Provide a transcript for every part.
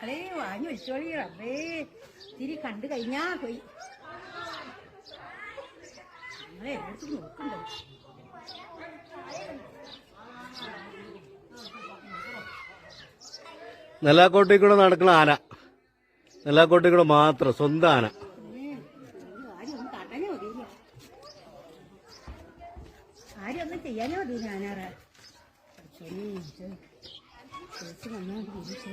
മക്കളെ വാങ്ങി വെച്ചോളി റബ്ബേ. തിരി കണ്ടു കഴിഞ്ഞാ പോയി. നമ്മളെ എല്ലായിടത്തും നോക്കണ്ടോ. നെല്ലാക്കോട്ടയിൽ കൂടെ നടക്കുന്ന ആന. നെല്ലാക്കോട്ടയിൽ കൂടെ മാത്രം സ്വന്തം ആന. ആരും ഒന്ന് ചെയ്യാനേ ചേച്ചി വന്നാൽ തിരിച്ചു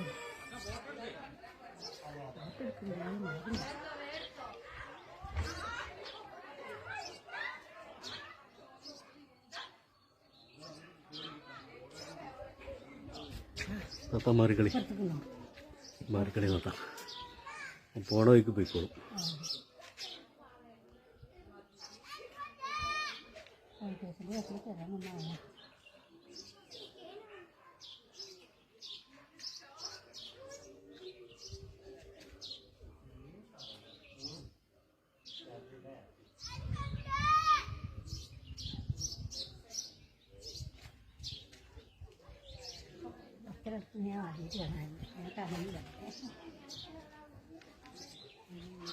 തത്ത മാറിക്കളി. മാറിക്കളി തത്ത പോണ വഴിക്ക് പോയിക്കോളും. കേസിന്റെ കേസിൽ 你要啊，你这个人，你干什么的？嗯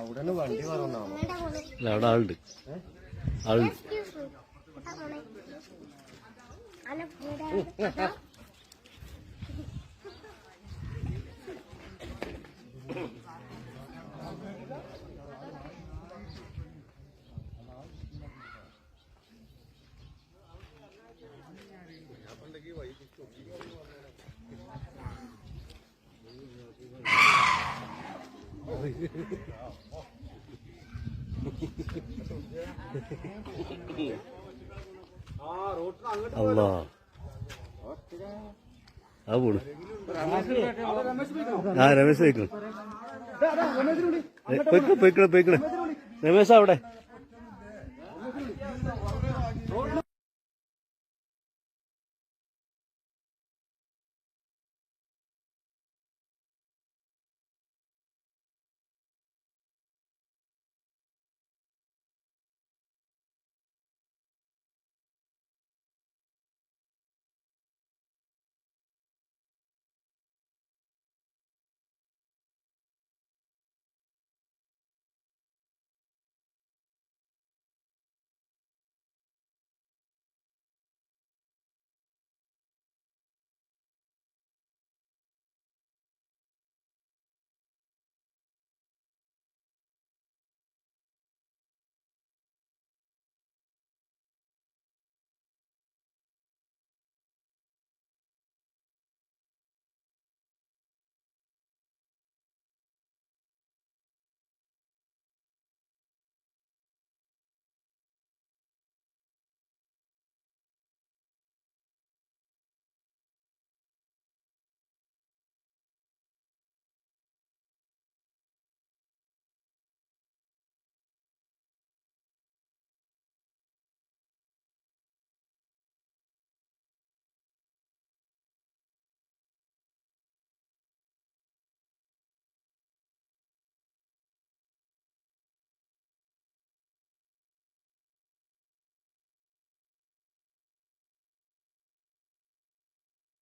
അവിടെ വണ്ടി പറഞ്ഞാണോ അവിടെ ആളുണ്ട്. ആളുണ്ട്. അല്ലാ ആ പോണു ആ രമേശ് പോയിക്കോ പോയിക്കോ പോയിക്കോ പോയിക്കോ രമേശ് അവിടെ.